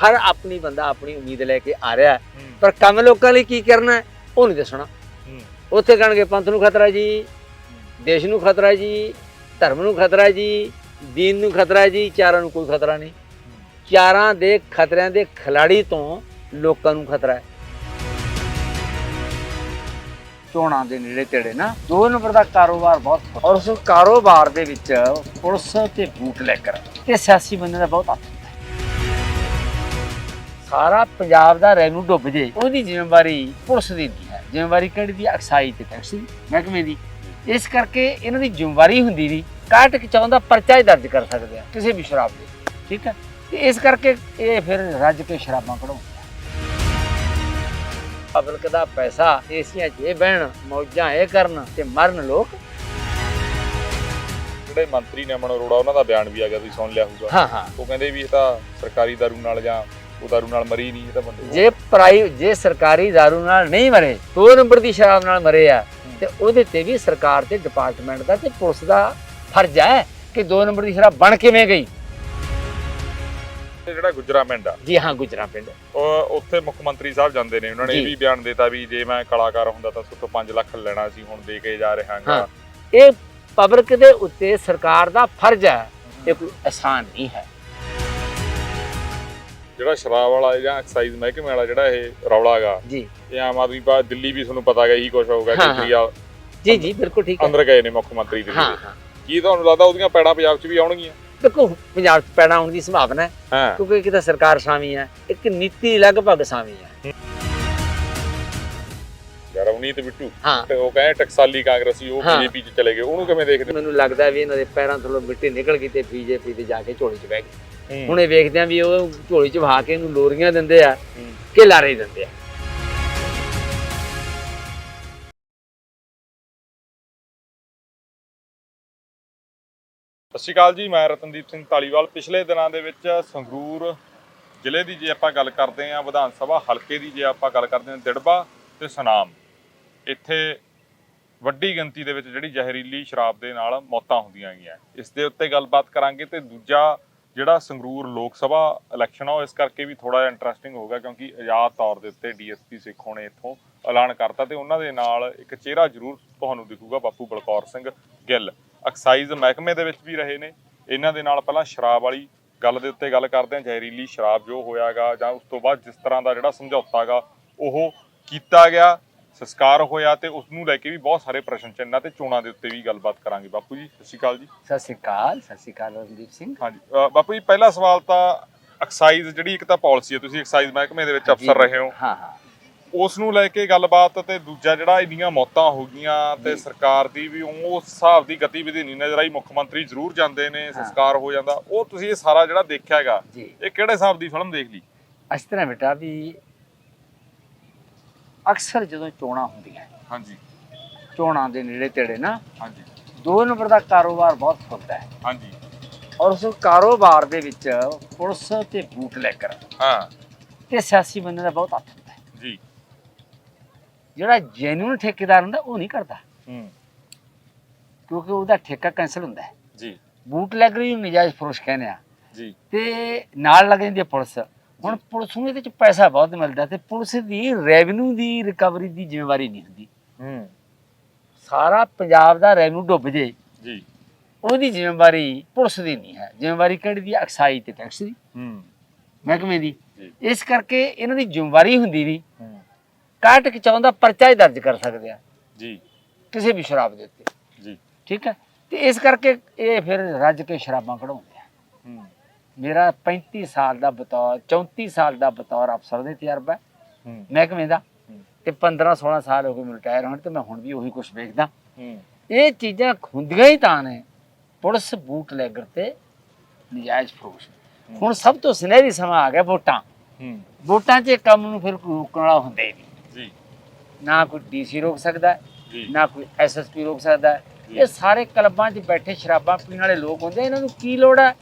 ਹਰ ਆਪਣੀ ਬੰਦਾ ਆਪਣੀ ਉਮੀਦ ਲੈ ਕੇ ਆ ਰਿਹਾ ਹੈ। ਪਰ ਕੰਮ ਲੋਕਾਂ ਲਈ ਕੀ ਕਰਨਾ ਹੈ, ਉਹ ਨਹੀਂ ਦੱਸਣਾ। ਉੱਥੇ ਕਹਿਣਗੇ ਪੰਥ ਨੂੰ ਖਤਰਾ ਹੈ ਜੀ ਦੇਸ਼ ਨੂੰ ਖਤਰਾ ਹੈ ਜੀ ਧਰਮ ਨੂੰ ਖਤਰਾ ਹੈ ਜੀ ਦੀਨ ਨੂੰ ਖਤਰਾ ਹੈ ਜੀ ਚਾਰਾਂ ਨੂੰ ਕੋਈ ਖਤਰਾ ਨਹੀਂ। ਚਾਰਾਂ ਦੇ ਖਤਰਿਆਂ ਦੇ ਖਿਲਾੜੀ ਤੋਂ ਲੋਕਾਂ ਨੂੰ ਖਤਰਾ ਹੈ। ਚੋਣਾਂ ਦੇ ਨੇੜੇ ਤੇੜੇ ਨਾ ਦੋ ਨੰਬਰ ਦਾ ਕਾਰੋਬਾਰ ਬਹੁਤ ਔਰ ਉਸ ਕਾਰੋਬਾਰ ਦੇ ਵਿੱਚ ਪੁਲਿਸ ਤੇ ਬੂਟ ਲੈ ਕਰ ਤੇ ਸਿਆਸੀ ਬੰਦੇ ਦਾ ਬਹੁਤ ਹੱਥ। ਸਾਰਾ ਪੰਜਾਬ ਦਾ ਰੈਨੂ ਡੁੱਬ ਜੇ। ਉਹਦੀ ਜ਼ਿੰਮੇਵਾਰੀ ਪੁਲਿਸ ਦੀ ਨਹੀਂ ਹੈ। ਜ਼ਿੰਮੇਵਾਰੀ ਕਿਹੜੀ ਦੀ? ਅਕਸਾਈ ਤੇ ਟੈਕਸ ਦੀ। ਮਹਿਕਮੇ ਦੀ। ਇਸ ਕਰਕੇ ਇਹਨਾਂ ਦੀ ਜ਼ਿੰਮੇਵਾਰੀ ਹੁੰਦੀ ਨਹੀਂ। ਕਾਟ ਚਾਹੁੰਦਾ ਪਰਚਾ ਹੀ ਦਰਜ ਕਰ ਸਕਦੇ ਆ ਕਿਸੇ ਵੀ ਸ਼ਰਾਬ ਦੇ। ਠੀਕ ਹੈ? ਤੇ ਇਸ ਕਰਕੇ ਇਹ ਫਿਰ ਰੱਜ ਕੇ ਸ਼ਰਾਬਾਂ ਕਢਾਉਂਦੇ ਪਬਲਿਕ ਦਾ ਪੈਸਾ ਏਸੀਆਂ 'ਚ ਇਹ ਬਹਿਣ ਮੌਜਾਂ ਇਹ ਕਰਨ ਤੇ ਮਰਨ ਲੋਕ। ਜਿਹੜੇ ਮੰਤਰੀ ਨੇ ਅਮਨ ਅਰੋੜਾ ਉਹਨਾਂ ਦਾ ਬਿਆਨ ਵੀ ਆ ਗਿਆ ਤੁਸੀਂ ਸੁਣ ਲਿਆ ਹੋਊਗਾ। ਹਾਂ ਹਾਂ। ਉਹ ਕਹਿੰਦੇ ਵੀ ਇਹ ਤਾਂ ਸਰਕਾਰੀ ਦਾਰੂ ਨਾਲ ਜਾਂ ਉਹ ਦਾਰੂ ਨਾਲ ਮਰੀ ਨਹੀਂ ਇਹ ਤਾਂ ਬੰਦੇ ਜੇ ਪ੍ਰਾਈ ਜੇ ਸਰਕਾਰੀ ਦਾਰੂ ਨਾਲ ਨਹੀਂ ਮਰੇ ਦੋ ਨੰਬਰ ਦੀ ਸ਼ਰਾਬ ਨਾਲ ਮਰੇ ਆ ਤੇ ਉਹਦੇ ਤੇ ਵੀ ਸਰਕਾਰ ਤੇ ਡਿਪਾਰਟਮੈਂਟ ਦਾ ਤੇ ਪੁਲਿਸ ਦਾ ਫਰਜ਼ ਹੈ ਕਿ ਦੋ ਨੰਬਰ ਦੀ ਸ਼ਰਾਬ ਬਣ ਕਿਵੇਂ ਗਈ। ਤੇ ਜਿਹੜਾ ਗੁਜਰਾ ਪਿੰਡ ਆ। ਜੀ ਹਾਂ ਗੁਜਰਾ ਪਿੰਡ। ਉਹ ਉੱਥੇ ਮੁੱਖ ਮੰਤਰੀ ਸਾਹਿਬ ਜਾਂਦੇ ਨੇ ਉਹਨਾਂ ਨੇ। ਇਹ ਵੀ ਬਿਆਨ ਦਿੱਤਾ ਵੀ ਜੇ ਮੈਂ ਕਲਾਕਾਰ ਹੁੰਦਾ ਤਾਂ ਸੁੱਤੋਂ 5 ਲੱਖ ਲੈਣਾ ਸੀ ਹੁਣ ਦੇ ਕੇ ਜਾ ਰਹਾਗਾ। ਇਹ ਪਬਲਿਕ ਦੇ ਉੱਤੇ ਸਰਕਾਰ ਦਾ ਫਰਜ਼ ਹੈ ਇਹ ਕੋਈ ਆਸਾਨ ਨਹੀਂ ਹੈ। ਜਿਹੜਾ ਸ਼ਰਾਬ ਵਾਲਾ ਜਾਂ ਐਕਸਾਈਜ਼ ਮਹਿਕਮੇ ਵਾਲਾ ਜਿਹੜਾ ਇਹ ਰੌਲਾ ਹੈਗਾ ਜੀ। ਇਹ ਆਮ ਆਦਮੀ ਪਾ ਦਿੱਲੀ ਵੀ ਤੁਹਾਨੂੰ ਪਤਾ ਹੈਗਾ ਇਹੀ ਕੁਝ ਹੋਊਗਾ ਹਾਂ, ਹਾਂ। ਕੇਜਰੀਵਾਲ ਜੀ ਜੀ ਬਿਲਕੁਲ ਠੀਕ ਹੈ। ਅੰਦਰ ਗਏ ਨੇ ਮੁੱਖ ਮੰਤਰੀ ਦਿੱਲੀ ਹਾਂ ਦੇ। ਹਾਂ ਕੀ ਤੁਹਾਨੂੰ ਲੱਗਦਾ ਉਹਦੀਆਂ ਪੈੜਾਂ ਪੰਜਾਬ 'ਚ ਵੀ ਆਉਣਗੀਆਂ? ਦੇਖੋ ਪੰਜਾਬ 'ਚ ਪੈਦਾ ਹੋਣ ਦੀ ਸੰਭਾਵਨਾ ਹੈ ਹਾਂ। ਕਿਉਂਕਿ ਇੱਕ ਤਾਂ ਸਰਕਾਰ ਸ਼ਾਮੀ ਹੈ ਇੱਕ ਨੀਤੀ ਲਗਭਗ ਸ਼ਾਮੀ ਹੈ। ਰਵਨੀਤ ਬਿੱਟੂ। ਹਾਂ। ਤੇ ਉਹ ਕਹਿੰਦੇ ਟਕਸਾਲੀ ਕਾਂਗਰਸੀ ਉਹ ਹਾਂ। ਬੀਜੇਪੀ 'ਚ ਚਲੇ ਗਏ ਉਹਨੂੰ ਕਿਵੇਂ ਦੇਖਦੇ? ਮੈਨੂੰ ਲੱਗਦਾ ਵੀ ਇਹਨਾਂ ਦੇ ਪੈਰਾਂ ਥੱਲੋਂ ਮਿੱਟੀ ਨਿਕਲ ਗਈ ਤੇ ਬੀਜੇਪੀ ਤੇ ਜਾ ਕੇ ਝੋਲੀ 'ਚ ਬਹਿ ਗਈ। ਹੁਣ ਇਹ ਵੇਖਦੇ ਆ ਵੀ ਉਹ ਝੋਲੀ 'ਚ ਵਹਾ ਕੇ ਇਹਨੂੰ ਲੋਰੀਆਂ ਦਿੰਦੇ ਆ ਕਿ ਲਾਰੇ ਦਿੰਦੇ ਆ। ਸਤਿ ਸ਼੍ਰੀ ਅਕਾਲ ਜੀ ਮੈਂ ਰਤਨਦੀਪ ਸਿੰਘ ਧਾਲੀਵਾਲ। ਪਿਛਲੇ ਦਿਨਾਂ ਦੇ ਵਿੱਚ ਸੰਗਰੂਰ ਜ਼ਿਲ੍ਹੇ ਦੀ ਜੇ ਆਪਾਂ ਗੱਲ ਕਰਦੇ ਹਾਂ ਵਿਧਾਨ ਸਭਾ ਹਲਕੇ ਦੀ ਜੇ ਆਪਾਂ ਗੱਲ ਕਰਦੇ ਹਾਂ ਦਿੜਬਾ ਤੇ ਸੁਨਾਮ। ਇੱਥੇ ਵੱਡੀ ਗਿਣਤੀ ਦੇ ਵਿੱਚ ਜਿਹੜੀ ਜ਼ਹਿਰੀਲੀ ਸ਼ਰਾਬ ਦੇ ਨਾਲ ਮੌਤਾਂ ਹੁੰਦੀਆਂ ਗਈਆਂ। ਇਸ ਦੇ ਉੱਤੇ ਗੱਲਬਾਤ ਕਰਾਂਗੇ ਤੇ ਦੂਜਾ ਜਿਹੜਾ ਸੰਗਰੂਰ ਲੋਕ ਸਭਾ ਇਲੈਕਸ਼ਨ ਆ, ਉਹ ਇਸ ਕਰਕੇ ਵੀ ਥੋੜਾ ਜਿਹਾ ਇੰਟਰਸਟਿੰਗ ਹੋਗਾ ਕਿਉਂਕਿ ਆਜ਼ਾਦ ਤੌਰ ਦੇ ਉੱਤੇ ਡੀਐਸਪੀ ਸਿੱਖੋਂ ਨੇ ਇੱਥੋਂ ਐਲਾਨ ਕਰਤਾ ਤੇ ਉਹਨਾਂ ਦੇ ਨਾਲ ਇੱਕ ਚਿਹਰਾ ਜ਼ਰੂਰ ਤੁਹਾਨੂੰ ਦਿਖੂਗਾ, ਬਾਪੂ ਬਲਕੌਰ ਸਿੰਘ ਗਿੱਲ। ਐਕਸਾਈਜ਼ ਮਹਿਕਮੇ ਦੇ ਵਿੱਚ ਵੀ ਰਹੇ ਨੇ। ਇਹਨਾਂ ਦੇ ਨਾਲ ਪਹਿਲਾਂ ਸ਼ਰਾਬ ਵਾਲੀ ਗੱਲ ਦੇ ਉੱਤੇ ਗੱਲ ਕਰਦੇ ਹਾਂ ਜ਼ਹਿਰੀਲੀ ਸ਼ਰਾਬ ਜੋ ਹੋਇਆਗਾ ਜਾਂ ਉਸ ਤੋਂ ਬਾਅਦ ਜਿਸ ਤਰ੍ਹਾਂ ਦਾ ਜਿਹੜਾ ਸਮਝੌਤਾਗਾ ਉਹ ਕੀਤਾ ਗਿਆ ਸੰਸਕਾਰ ਹੋਇਆ ਤੇ ਉਸ ਨੂੰ ਲੈ ਕੇ ਵੀ ਬਹੁਤ ਸਾਰੇ ਪ੍ਰਸ਼ਨ ਚਿੰਨ੍ਹਾਂ ਤੇ ਚੋਣਾਂ ਦੇ ਉੱਤੇ ਵੀ ਗੱਲਬਾਤ ਕਰਾਂਗੇ। ਬਾਪੂ ਜੀ ਸਤਿ ਸ਼੍ਰੀ ਅਕਾਲ ਜੀ। ਸਤਿ ਸ੍ਰੀ ਅਕਾਲ ਸਤਿ ਸ੍ਰੀ ਅਕਾਲ ਰਣਦੀਪ ਸਿੰਘ। ਹਾਂਜੀ ਬਾਪੂ ਜੀ ਪਹਿਲਾ ਸਵਾਲ ਤਾਂ ਐਕਸਾਈਜ਼ ਜਿਹੜੀ ਇੱਕ ਤਾਂ ਪਾਲਿਸੀ ਹੈ ਤੁਸੀਂ ਐਕਸਾਈਜ਼ ਮਹਿਕਮੇ ਦੇ ਵਿੱਚ ਅਫਸਰ ਰਹੇ ਹੋ। ਹਾਂ ਹਾਂ। ਉਸ ਨੂੰ ਲੈ ਕੇ ਗੱਲਬਾਤ ਤੇ ਦੂਜਾ ਜਿਹੜਾ ਇੰਨੀਆਂ ਮੌਤਾਂ ਹੋ ਗਈਆਂ ਤੇ। ਸਰਕਾਰ ਦੀ ਵੀ ਉਸ ਹਿਸਾਬ ਦੀ ਗਤੀਵਿਧੀ ਨਹੀਂ ਨਜ਼ਰ ਆਈ ਮੁੱਖ ਮੰਤਰੀ ਜ਼ਰੂਰ ਜਾਂਦੇ ਨੇ ਸੰਸਕਾਰ ਹੋ ਜਾਂਦਾ। ਉਹ ਤੁਸੀਂ ਇਹ ਸਾਰਾ ਜਿਹੜਾ ਦੇਖਿਆ ਹੈਗਾ ਇਹ ਕਿਹੜੇ ਹਿਸਾਬ ਦੀ ਫਿਲਮ ਦੇਖ ਲਈ? ਇਸ ਤਰ੍ਹਾਂ ਬੇਟਾ ਵੀ ਅਕਸਰ ਜਦੋਂ ਚੋਣਾਂ ਹੁੰਦੀਆਂ ਹਾਂਜੀ। ਚੋਣਾਂ ਦੇ ਨੇੜੇ ਤੇੜੇ ਨਾ ਹਾਂਜੀ। ਦੋ ਨੰਬਰ ਦਾ ਕਾਰੋਬਾਰ ਬਹੁਤ ਹੁੰਦਾ ਹੈ। ਹਾਂਜੀ। ਔਰ ਉਸ ਕਾਰੋਬਾਰ ਦੇ ਵਿੱਚ ਪੁਲਿਸ ਤੇ ਬੂਟ ਲੈ ਕਰ ਹਾਂ। ਤੇ ਸਿਆਸੀ ਬੰਦੇ ਦਾ ਬਹੁਤ ਹੱਥ ਹੁੰਦਾ ਹੈ। ਜੀ। ਜਿਹੜਾ ਜੈਨੂਨ ਠੇਕੇਦਾਰ ਹੁੰਦਾ ਉਹ ਨਹੀਂ ਕਰਦਾ। ਹੂੰ। ਕਿਉਂਕਿ ਉਹਦਾ ਠੇਕਾ ਕੈਂਸਲ ਹੁੰਦਾ ਹੈ। ਜੀ। ਬੂਟ ਲੈ ਨੂੰ ਨਜਾਇਜ਼ ਫਰੋਸ਼ ਕਹਿੰਦੇ ਆ। ਜੀ। ਤੇ ਨਾਲ ਲੱਗ ਜਾਂਦੀ ਹੈ ਪੁਲਿਸ। ਹੁਣ ਪੁਲਿਸ ਨੂੰ ਇਹਦੇ ਚ ਪੈਸਾ ਬਹੁਤ ਮਿਲਦਾ ਤੇ ਪੁਲਿਸ ਦੀ ਰੈਵਨਿਊ ਦੀ ਰਿਕਵਰੀ ਦੀ ਜ਼ਿੰਮੇਵਾਰੀ ਨਹੀਂ ਹੁੰਦੀ। ਹੂੰ। ਸਾਰਾ ਪੰਜਾਬ ਦਾ ਰੈਵਨਿਊ ਡੁੱਬ ਜੇ। ਜੀ। ਉਹਦੀ ਜ਼ਿੰਮੇਵਾਰੀ ਪੁਲਿਸ ਦੀ ਨਹੀਂ ਹੈ। ਜ਼ਿੰਮੇਵਾਰੀ ਕਿਹੜੀ ਦੀ? ਅਕਸਾਈ ਤੇ ਟੈਕਸ ਦੀ। ਹੂੰ। ਮਹਿਕਮੇ ਦੀ। ਇਸ ਕਰਕੇ ਇਹਨਾਂ ਦੀ ਜ਼ਿੰਮੇਵਾਰੀ ਹੁੰਦੀ ਨਹੀਂ। ਹੂੰ। ਕਾਟ ਕਿ ਚਾਹੁੰਦਾ ਪਰਚਾ ਹੀ ਦਰਜ ਕਰ ਸਕਦੇ ਆ। ਜੀ। ਕਿਸੇ ਵੀ ਸ਼ਰਾਬ ਦੇ ਉੱਤੇ। ਜੀ। ਠੀਕ ਹੈ? ਤੇ ਇਸ ਕਰਕੇ ਇਹ ਫਿਰ ਰੱਜ ਕੇ ਸ਼ਰਾਬਾਂ ਕਢਾਉਂਦੇ ਆ। ਹੂੰ। ਮੇਰਾ 35 ਸਾਲ ਦਾ ਬਤੌਰ 34 ਸਾਲ ਦਾ ਬਤੌਰ ਅਫਸਰ ਦੇ ਤਜਰਬਾ ਹੈ। ਮਹਿਕਮੇ ਦਾ। ਤੇ 15 16 ਸਾਲ ਹੋ ਗਏ ਮੈਨੂੰ ਰਿਟਾਇਰ ਹੋਣ ਤੇ ਮੈਂ ਹੁਣ ਵੀ ਉਹੀ ਕੁਝ ਵੇਖਦਾ। ਇਹ ਚੀਜ਼ਾਂ ਹੁੰਦੀਆਂ ਹੀ ਤਾਂ ਨੇ। ਪੁਲਿਸ ਬੂਟ ਲੈਗਰ ਤੇ ਨਜਾਇਜ਼ ਫਰੋਸ਼। ਹੁਣ ਸਭ ਤੋਂ ਸੁਨਹਿਰੀ ਸਮਾਂ ਆ ਗਿਆ ਵੋਟਾਂ। ਵੋਟਾਂ 'ਚ ਕੰਮ ਨੂੰ ਫਿਰ ਰੋਕਣ ਵਾਲਾ ਹੁੰਦਾ ਹੀ ਨਹੀਂ। ਜੀ। ਨਾ ਕੋਈ ਡੀਸੀ ਰੋਕ ਸਕਦਾ। ਨਾ ਕੋਈ ਐਸਐਸਪੀ ਰੋਕ ਸਕਦਾ। ਇਹ ਸਾਰੇ ਕਲੱਬਾਂ 'ਚ ਬੈਠੇ ਸ਼ਰਾਬਾਂ ਪੀਣ ਵਾਲੇ ਲੋਕ ਹੁੰਦੇ ਇਹਨਾਂ ਨੂੰ ਕੀ ਲੋੜ ਹੂੰ?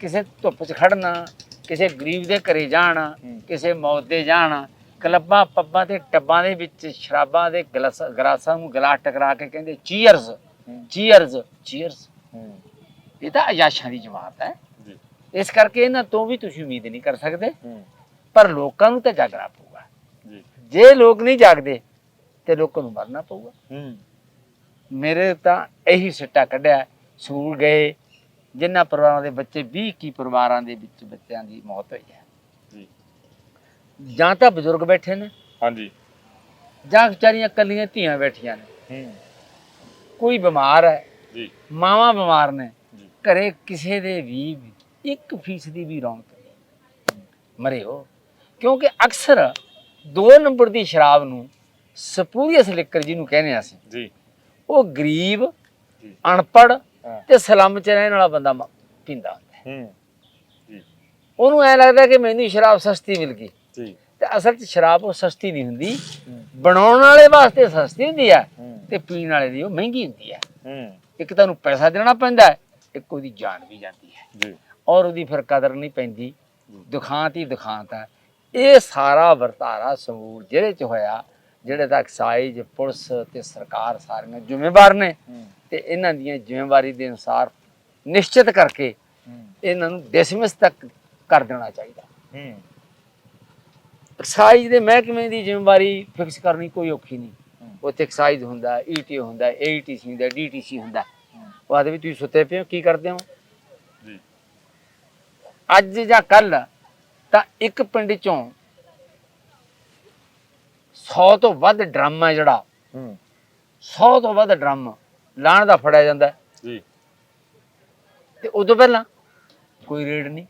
ਕਿਸੇ ਧੁੱਪ 'ਚ ਖੜਨਾ ਕਿਸੇ ਗਰੀਬ ਦੇ ਘਰੇ ਜਾਣਾ। ਕਿਸੇ ਮੌਤ ਦੇ ਜਾਣਾ ਕਲੱਬਾਂ ਪੱਬਾਂ ਤੇ ਟੱਬਾਂ ਦੇ ਵਿੱਚ ਸ਼ਰਾਬਾਂ ਦੇ ਗਲਾਸ ਗਲਾਸਾਂ ਨੂੰ ਗਲਾਸ ਟਕਰਾ ਕੇ ਕਹਿੰਦੇ ਚੀਅਰਸ। ਚੀਅਰਸ ਚੀਅਰਸ ਇਹ ਤਾਂ ਅਯਾਸ਼ਾਂ ਦੀ ਜਮਾਤ ਹੈ। ਇਸ ਕਰਕੇ ਇਹਨਾਂ ਤੋਂ ਵੀ ਤੁਸੀਂ ਉਮੀਦ ਨਹੀਂ ਕਰ ਸਕਦੇ। ਪਰ ਲੋਕਾਂ ਨੂੰ ਤਾਂ ਜਾਗਣਾ ਪਊਗਾ। ਜੀ। ਲੋਕ ਨਹੀਂ ਜਾਗਦੇ ਤੇ ਲੋਕਾਂ ਨੂੰ ਮਰਨਾ ਪਊਗਾ। ਮੇਰੇ ਤਾਂ ਇਹੀ ਸਿੱਟਾ ਕੱਢਿਆ ਸਕੂਲ ਗਏ ਜਿਨ੍ਹਾਂ ਪਰਿਵਾਰਾਂ ਦੇ ਬੱਚੇ 20 ਕੀ ਪਰਿਵਾਰਾਂ ਦੇ ਵਿੱਚ ਬੱਚਿਆਂ ਦੀ ਮੌਤ ਹੋਈ ਹੈ। ਜੀ। ਜਾਂ ਤਾਂ ਬਜ਼ੁਰਗ ਬੈਠੇ ਨੇ ਹਾਂਜੀ। ਜਾਂ ਵਿਚਾਰੀਆਂ ਕੱਲੀਆਂ ਧੀਆਂ ਬੈਠੀਆਂ ਨੇ। ਕੋਈ ਬਿਮਾਰ ਹੈ ਜੀ। ਮਾਵਾਂ ਬਿਮਾਰ ਨੇ ਘਰੇ ਕਿਸੇ ਦੇ ਵੀ 1% ਦੀ ਵੀ ਰੌਣਕ ਨਹੀਂ। ਮਰੇ ਹੋ। ਕਿਉਂਕਿ ਅਕਸਰ 2 ਨੰਬਰ ਦੀ ਸ਼ਰਾਬ ਨੂੰ ਸਪੂਰੀਅਸ ਲਿਕਰ ਜਿਹਨੂੰ ਕਹਿੰਦੇ ਆ ਅਸੀਂ ਜੀ। ਉਹ ਗਰੀਬ ਅਨਪੜ੍ਹ ਤੇ ਸਲਮ ਚ ਰਹਿਣ ਵਾਲਾ ਬੰਦਾ ਪੀਂਦਾ ਹੁੰਦਾ ਹੈ। ਜੀ। ਉਹਨੂੰ ਐ ਲੱਗਦਾ ਕਿ ਮੈਨੂੰ ਸ਼ਰਾਬ ਸਸਤੀ ਮਿਲ ਗਈ। ਜੀ। ਤੇ ਅਸਲ 'ਚ ਸ਼ਰਾਬ ਉਹ ਸਸਤੀ ਨਹੀਂ ਹੁੰਦੀ। ਬਣਾਉਣ ਵਾਲੇ ਵਾਸਤੇ ਸਸਤੀ ਹੁੰਦੀ ਹੂੰ ਤੇ ਪੀਣ ਵਾਲੇ ਦੀ ਉਹ ਮਹਿੰਗੀ ਹੁੰਦੀ ਹੈ। ਹੂੰ। ਇੱਕ ਤਾਂ ਉਹਨੂੰ ਪੈਸਾ ਦੇਣਾ ਪੈਂਦਾ ਇੱਕ ਉਹਦੀ ਜਾਨ ਵੀ ਜਾਂਦੀ ਹੈ। ਜੀ। ਔਰ ਉਹਦੀ ਫਿਰ ਕਦਰ ਨਹੀਂ ਪੈਂਦੀ। ਦੁਖਾਂਤ ਹੀ ਦੁਖਾਂਤ ਹੈ। ਇਹ ਸਾਰਾ ਵਰਤਾਰਾ ਸਮੂਹ ਜਿਹੜੇ ਚ ਹੋਇਆ ਜਿਹੜੇ ਤੱਕ ਸਾਈਜ ਪੁਲਿਸ ਤੇ ਸਰਕਾਰ ਸਾਰੀਆਂ ਜ਼ਿੰਮੇਵਾਰ ਨੇ ਤੇ ਇਹਨਾਂ ਦੀਆਂ ਜ਼ਿੰਮੇਵਾਰੀ ਦੇ ਅਨੁਸਾਰ ਨਿਸ਼ਚਿਤ ਕਰਕੇ ਇਹਨਾਂ ਨੂੰ ਡਿਸਮਿਸ ਤੱਕ ਕਰ ਦੇਣਾ ਚਾਹੀਦਾ। ਹੂੰ। ਐਕਸਾਈਜ਼ ਦੇ ਮਹਿਕਮੇ ਦੀ ਜ਼ਿੰਮੇਵਾਰੀ ਫਿਕਸ ਕਰਨੀ ਕੋਈ ਔਖੀ ਨਹੀਂ। ਉੱਥੇ ਐਕਸਾਈਜ਼ ਹੁੰਦਾ ਈਟੀ ਹੁੰਦਾ ਏਟੀਸੀ ਹੁੰਦਾ ਡੀਟੀਸੀ ਹੁੰਦਾ। ਹੂੰ। ਉਹ ਆਦੇ ਵੀ ਤੁਸੀਂ ਸੁੱਤੇ ਪਏ ਹੋ ਕੀ ਕਰਦੇ ਹੋ? ਜੀ। ਅੱਜ ਜਾਂ ਕੱਲ ਤਾਂ ਇੱਕ ਪਿੰਡ ਚੋਂ 100 ਤੋਂ ਵੱਧ ਡਰਮ ਹੈ ਜਿਹੜਾ। ਹੂੰ। 100 ਤੋਂ ਵੱਧ ਡਰਮ। ਲਾਣ ਦਾ ਫੜਿਆ ਜਾਂਦਾ। ਹੈ। ਜੀ। ਤੇ ਉਦੋਂ ਪਹਿਲਾਂ ਕੋਈ ਰੇਡ ਨਹੀਂ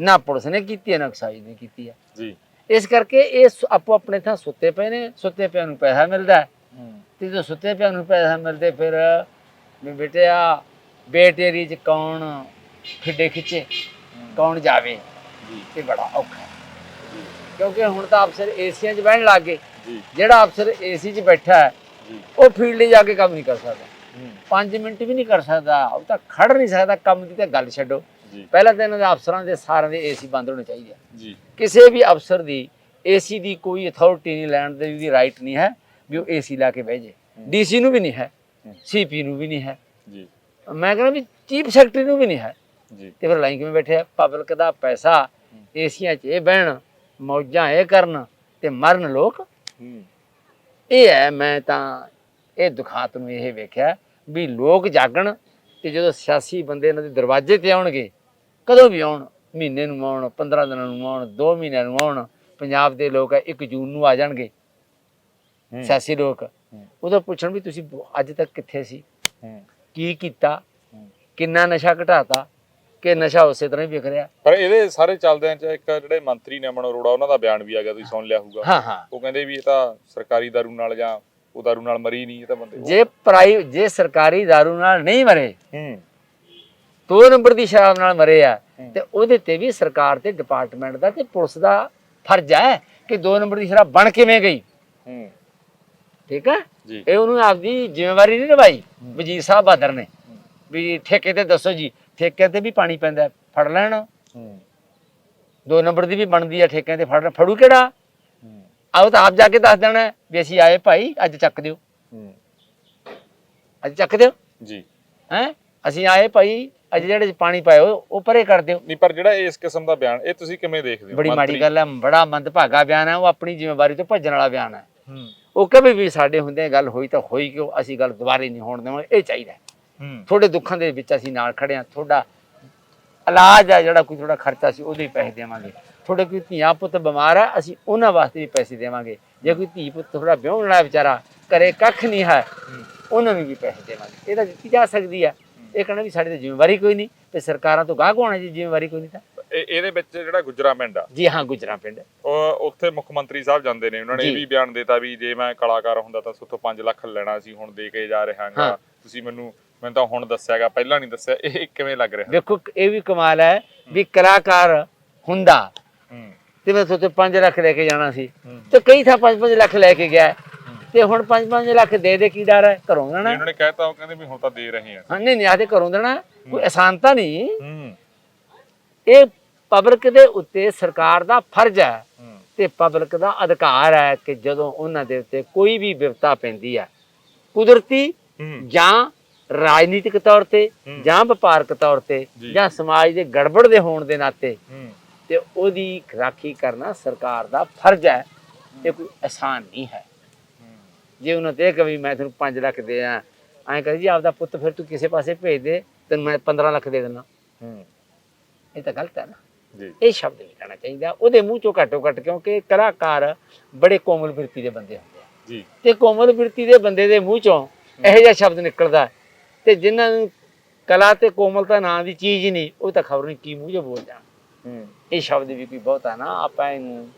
ਨਾ ਪੁਲਿਸ ਨੇ ਕੀਤੀ ਹੈ ਨਾ ਐਕਸਾਈਜ਼ ਨੇ ਕੀਤੀ ਹੈ ਜੀ। ਇਸ ਕਰਕੇ ਇਹ ਸ- ਆਪੋ ਆਪਣੇ ਥਾਂ ਸੁੱਤੇ ਪਏ ਨੇ ਸੁੱਤੇ ਪਿਆਂ ਨੂੰ ਪੈਸਾ ਮਿਲਦਾ ਹੈ। ਤੇ ਜਦੋਂ ਸੁੱਤੇ ਪਿਆਂ ਨੂੰ ਪੈਸਾ ਮਿਲਦੇ ਫਿਰ ਵੀ ਬੇਟਿਆ ਬੇਟੇਰੀ ਚ ਕੌਣ ਖਿੱਡੇ ਖਿੱਚੇ ਕੌਣ ਜਾਵੇ? ਜੀ। ਇਹ ਬੜਾ ਔਖਾ ਹੈ। ਜੀ। ਕਿਉਂਕਿ ਹੁਣ ਤਾਂ ਅਫਸਰ ਏਸੀਆਂ 'ਚ ਬਹਿਣ ਲੱਗ ਗਏ। ਜੀ। ਜਿਹੜਾ ਅਫਸਰ ਏਸੀ 'ਚ ਬੈਠਾ ਹੈ ਜੀ। ਉਹ ਫੀਲਡ 'ਚ ਜਾ ਕੇ ਕੰਮ ਨਹੀਂ ਕਰ ਸਕਦਾ। 5 ਮਿੰਟ ਵੀ ਨਹੀਂ ਕਰ ਸਕਦਾ। ਉਹ ਤਾਂ ਖੜ ਨਹੀਂ ਸਕਦਾ ਕੰਮ ਦੀ ਤਾਂ ਗੱਲ ਛੱਡੋ। ਪਹਿਲਾਂ ਤਾਂ ਇਹਨਾਂ ਦੇ ਅਫਸਰਾਂ ਦੇ ਸਾਰਿਆਂ ਦੇ ਏਸੀ ਬੰਦ ਹੋਣੇ ਚਾਹੀਦੇ ਆ। ਜੀ। ਕਿਸੇ ਵੀ ਅਫਸਰ ਦੀ ਏਸੀ ਦੀ ਕੋਈ ਅਥਾਰਟੀ ਨਹੀਂ ਲੈਣ ਦੀ ਵੀ ਰਾਈਟ ਨਹੀਂ ਹੈ ਵੀ ਉਹ ਏਸੀ ਲਾ ਕੇ ਬਹਿ ਜੇ। ਡੀਸੀ ਨੂੰ ਵੀ ਨਹੀਂ ਹੈ। ਸੀਪੀ ਨੂੰ ਵੀ ਨਹੀਂ ਹੈ। ਜੀ। ਮੈਂ ਕਹਿੰਦਾ ਵੀ ਚੀਫ ਸੈਕਟਰੀ ਨੂੰ ਵੀ ਨਹੀਂ ਹੈ। ਜੀ। ਤੇ ਫਿਰ ਲਾਈਨ ਕਿਵੇਂ ਬੈਠੇ ਆ? ਪਬਲਿਕ ਦਾ ਪੈਸਾ ਏਸੀਆਂ 'ਚ ਇਹ ਬਹਿਣ ਮੌਜਾਂ ਇਹ ਕਰਨ ਤੇ ਮਰਨ ਲੋਕ। ਇਹ ਹੈ ਮੈਂ ਤਾਂ ਇਹ ਦੁਖਾਤ ਨੂੰ ਇਹ ਵੇਖਿਆ ਵੀ ਲੋਕ ਜਾਗਣ ਤੇ ਜਦੋਂ ਸਿਆਸੀ ਬੰਦੇ ਇਹਨਾਂ ਦੇ ਦਰਵਾਜ਼ੇ ਤੇ ਆਉਣਗੇ ਕਦੋਂ ਵੀ ਆਉਣ ਮਹੀਨੇ ਨੂੰ ਆਉਣ 15 ਦਿਨਾਂ ਨੂੰ ਆਉਣ 2 ਮਹੀਨਿਆਂ ਨੂੰ ਆਉਣ ਪੰਜਾਬ ਦੇ ਲੋਕ 1 ਜੂਨ ਨੂੰ ਆ ਜਾਣਗੇ। ਸਿਆਸੀ ਲੋਕ। ਉਦੋਂ ਪੁੱਛਣ ਵੀ ਤੁਸੀਂ ਅੱਜ ਤੱਕ ਕਿੱਥੇ ਸੀ? ਕੀ ਕੀਤਾ। ਕਿੰਨਾ ਨਸ਼ਾ ਘਟਾਤਾ? ਕਿ ਨਸ਼ਾ ਉਸੇ ਤਰ੍ਹਾਂ ਹੀ ਵਿਕ ਰਿਹਾ? ਪਰ ਇਹਦੇ ਸਾਰੇ ਚੱਲਦਿਆਂ ਚ ਇੱਕ ਜਿਹੜੇ ਮੰਤਰੀ ਨੇ ਅਮਨ ਅਰੋੜਾ ਉਹਨਾਂ ਦਾ ਬਿਆਨ ਵੀ ਆ ਗਿਆ ਤੁਸੀਂ ਸੁਣ ਲਿਆ ਹੋਊਗਾ। ਉਹ ਕਹਿੰਦੇ ਵੀ ਇਹ ਤਾਂ ਸਰਕਾਰੀ ਦਾਰੂ ਨਾਲ ਜਾਂ ਉਹ ਦਾਰੂ ਨਾਲ ਮਰੀ ਨਹੀਂ ਇਹ ਤਾਂ ਬੰਦੇ ਜੇ ਪ੍ਰਾਈ ਜੇ ਸਰਕਾਰੀ ਦਾਰੂ ਨਾਲ ਨਹੀਂ ਮਰੇ ਹੂੰ। ਦੋ ਨੰਬਰ ਦੀ ਸ਼ਰਾਬ ਨਾਲ ਮਰੇ ਆ। ਤੇ ਉਹਦੇ ਤੇ ਵੀ ਸਰਕਾਰ ਤੇ ਡਿਪਾਰਟਮੈਂਟ ਦਾ ਤੇ ਪੁਲਿਸ ਦਾ ਫਰਜ਼ ਹੈ ਕਿ ਦੋ ਨੰਬਰ ਦੀ ਸ਼ਰਾਬ ਬਣ ਕਿਵੇਂ ਗਈ। ਹੂੰ। ਠੀਕ ਹੈ ਜੀ। ਇਹ ਉਹਨੂੰ ਆਪਦੀ ਜ਼ਿੰਮੇਵਾਰੀ ਨਹੀਂ ਨਿਭਾਈ ਵਜ਼ੀਰ ਸਾਹਿਬ ਬਹਾਦਰ ਨੇ। ਵੀ ਠੇਕੇ ਤੇ ਦੱਸੋ ਜੀ ਠੇਕੇ ਤੇ ਵੀ ਪਾਣੀ ਪੈਂਦਾ ਫੜ ਲੈਣ। ਹੂੰ। ਦੋ ਨੰਬਰ ਦੀ ਵੀ ਬਣਦੀ ਹੈ ਠੇਕਿਆਂ ਤੇ ਫੜ ਫੜੂ ਕਿਹੜਾ? ਆਓ ਤਾਂ ਆਪ ਜਾ ਕੇ ਦੱਸ ਦੇਣਾ ਵੀ ਅਸੀਂ ਆਏ ਭਾਈ ਅੱਜ ਚੱਕ ਦਿਓ। ਹੂੰ। ਅੱਜ ਚੱਕ ਦਿਓ। ਜੀ। ਹੈ? ਅਸੀਂ ਆਏ ਭਾਈ ਅੱਜ ਜਿਹੜੇ ਪਾਣੀ ਪਾਇਓ ਉਹ ਪਰੇ ਕਰ ਦਿਓ। ਨਹੀਂ ਪਰ ਜਿਹੜਾ ਇਸ ਕਿਸਮ ਦਾ ਬਿਆਨ ਇਹ ਤੁਸੀਂ ਕਿਵੇਂ ਦੇਖਦੇ ਹੋ? ਬੜੀ ਮਾੜੀ ਗੱਲ ਹੈ ਬੜਾ ਮੰਦਭਾਗਾ ਬਿਆਨ ਹੈ ਉਹ ਆਪਣੀ ਜ਼ਿੰਮੇਵਾਰੀ ਤੋਂ ਭੱਜਣ ਵਾਲਾ ਬਿਆਨ ਹੈ ਹੂੰ। ਉਹ ਕਦੇ ਵੀ ਸਾਡੇ ਹੁੰਦੇ ਗੱਲ ਹੋਈ ਤਾਂ ਹੋਈ ਕਿਉਂ? ਅਸੀਂ ਗੱਲ ਦੁਬਾਰੇ ਨਹੀਂ ਹੋਣ ਦੇਵਾਂਗੇ ਇਹ ਚਾਹੀਦਾ। ਹੈ। ਤੁਹਾਡੇ ਦੁੱਖਾਂ ਦੇ ਵਿੱਚ ਅਸੀਂ ਨਾਲ ਖੜੇ ਹਾਂ ਤੁਹਾਡਾ ਇਲਾਜ ਹੈ ਜਿਹੜਾ ਕੋਈ ਤੁਹਾਡਾ ਖਰਚਾ ਸੀ ਉਹਦੇ ਹੀ ਪੈਸੇ ਦੇਵਾਂਗੇ। ਤੁਹਾਡੇ ਕੋਈ ਧੀਆ ਪੁੱਤ ਬਿਮਾਰ ਹੈ ਅਸੀਂ ਉਹਨਾਂ ਵਾਸਤੇ ਵੀ ਪੈਸੇ ਦੇਵਾਂਗੇ। ਜੇ ਕੋਈ ਧੀ ਪੁੱਤ ਤੁਹਾਡਾ ਵਿਆਹਣ ਵਾਲਾ ਵਿਚਾਰਾ ਕਰੇ ਕੱਖ ਨਹੀਂ ਹੈ ਉਹਨਾਂ ਨੂੰ ਵੀ ਪੈਸੇ ਦੇਵਾਂਗੇ। ਇਹ ਤਾਂ ਦਿੱਤੀ ਜਾ ਸਕਦੀ ਹੈ ਇਹ ਕਹਿਣਾ ਵੀ ਸਾਡੀ ਤਾਂ ਜ਼ਿੰਮੇਵਾਰੀ ਕੋਈ ਨਹੀਂ ਤੇ ਸਰਕਾਰਾਂ ਤੋਂ ਗਾਹ ਕੋਣਾ ਜੀ ਜ਼ਿੰਮੇਵਾਰੀ ਕੋਈ ਨਹੀਂ ਤਾਂ। ਇਹ- ਇਹਦੇ ਵਿੱਚ ਜਿਹੜਾ ਗੁਜਰਾ ਪਿੰਡ ਆ। ਜੀ ਹਾਂ ਗੁਜਰਾ ਪਿੰਡ। ਉਹ ਉੱਥੇ ਮੁੱਖ ਮੰਤਰੀ ਸਾਹਿਬ ਜਾਂਦੇ ਨੇ ਉਹਨਾਂ ਨੇ ਇਹ। ਵੀ ਬਿਆਨ ਦਿੱਤਾ ਵੀ ਜੇ ਮੈਂ ਕਲਾਕਾਰ ਹੁੰਦਾ ਤਾਂ ਸੁੱਥੋਂ 5 ਲੱਖ ਲੈਣਾ ਸੀ ਹੁਣ ਦੇ ਕੇ ਜਾ ਰਹਾਗਾ ਹਾਂ। ਤੁਸੀਂ ਮੈਨੂੰ ਮੈਨੂੰ ਤਾਂ ਹੁਣ ਦੱਸਿਆਗਾ ਪਹਿਲਾਂ ਨਹੀਂ ਦੱਸਿਆ। ਇਹ ਕਿਵੇਂ ਲੱਗ ਰਿਹਾ? ਵੇਖੋ ਇਹ ਵੀ ਕਮਾਲ ਹੈ ਵੀ ਕਲਾਕਾਰ ਹੁੰਦਾ। ਤੇ ਮੈਂ ਸੋਚਿਆ 5 ਲੱਖ ਲੈ ਕੇ ਜਾਣਾ ਸੀ। ਤੇ ਕਈ ਥਾਂ 5-5 ਲੱਖ ਲੈ ਕੇ ਗਿਆ। ਤੇ ਹੁਣ 5-5 ਲੱਖ ਦੇ ਦੇ ਕੀ ਡਰ ਹੈ? ਘਰੋਂ ਦੇਣਾ ਇਹਨਾਂ ਨੇ ਕਹਿਤਾ ਉਹ ਕਹਿੰਦੇ ਵੀ ਹੁਣ ਤਾਂ ਦੇ ਰਹੇ ਆ। ਹਾਂ ਨਹੀਂ ਨਹੀਂ ਆਦੇ ਘਰੋਂ ਦੇਣਾ ਕੋਈ ਆਸਾਨਤਾ ਨਹੀਂ। ਇਹ ਪਬਲਿਕ ਦੇ ਉੱਤੇ ਸਰਕਾਰ ਦਾ ਫਰਜ਼ ਹੈ। ਤੇ ਪਬਲਿਕ ਦਾ ਅਧਿਕਾਰ ਹੈ ਕਿ ਜਦੋਂ ਉਹਨਾਂ ਦੇ ਉੱਤੇ ਕੋਈ ਵੀ ਵਿਪਤਾ ਪੈਂਦੀ ਹੈ ਕੁਦਰਤੀ ਜਾਂ ਰਾਜਨੀਤਿਕ ਤੌਰ ਤੇ। ਜਾਂ ਵਪਾਰਕ ਤੌਰ ਤੇ ਜੀ। ਸਮਾਜ ਦੇ ਗੜਬੜ ਦੇ ਹੋਣ ਦੇ ਨਾਤੇ ਤੇ ਉਹਦੀ ਰਾਖੀ ਕਰਨਾ ਸਰਕਾਰ ਦਾ ਫਰਜ਼ ਹੈ ਇਹ ਕੋਈ ਆਸਾਨ ਨਹੀਂ ਹੈ। ਜੇ ਉਹਨਾਂ ਤੇ ਕਵੀ ਮੈਂ ਤੁਹਾਨੂੰ 5 ਲੱਖ ਦੇ ਆ ਐਂ ਕਹੀ ਜੀ ਆਪਦਾ ਪੁੱਤ ਫਿਰ ਤੂੰ ਕਿਸੇ ਪਾਸੇ ਭੇਜ ਦੇ ਤੈਨੂੰ ਮੈਂ 15 ਲੱਖ ਦੇ ਹੂੰ। ਇਹ ਤਾਂ ਗਲਤ ਹੈ ਨਾ। ਜੀ। ਇਹ ਸ਼ਬਦ ਨਹੀਂ ਕਹਿਣਾ ਚਾਹੀਦਾ। ਉਹਦੇ ਮੂੰਹ ਚੋਂ ਘੱਟੋ ਘੱਟ ਕਿਉਂਕਿ ਕਲਾਕਾਰ ਬੜੇ ਕੋਮਲ ਬਿਰਤੀ ਦੇ ਬੰਦੇ ਹੁੰਦੇ ਆ। ਜੀ। ਤੇ ਕੋਮਲ ਬਿਰਤੀ ਦੇ ਬੰਦੇ ਦੇ ਮੂੰਹ ਚੋਂ ਇਹੋ ਜਿਹਾ ਸ਼ਬਦ ਨਿਕਲਦਾ ਤੇ ਜਿਨ੍ਹਾਂ ਨੂੰ ਕਲਾ ਤੇ ਕੋਮਲਤਾ ਨਾਂ ਦੀ ਚੀਜ਼ ਹੀ ਨਹੀਂ ਉਹ ਤਾਂ ਖਬਰ ਨਹੀਂ ਕੀ ਮੂੰਹ ਚੋਂ ਬੋਲ ਜਾਣ। ਇਹ ਸ਼ਬਦ ਵੀ ਕੋਈ ਬਹੁਤਾ ਨਾ ਆਪਾਂ ਇਹਨੂੰ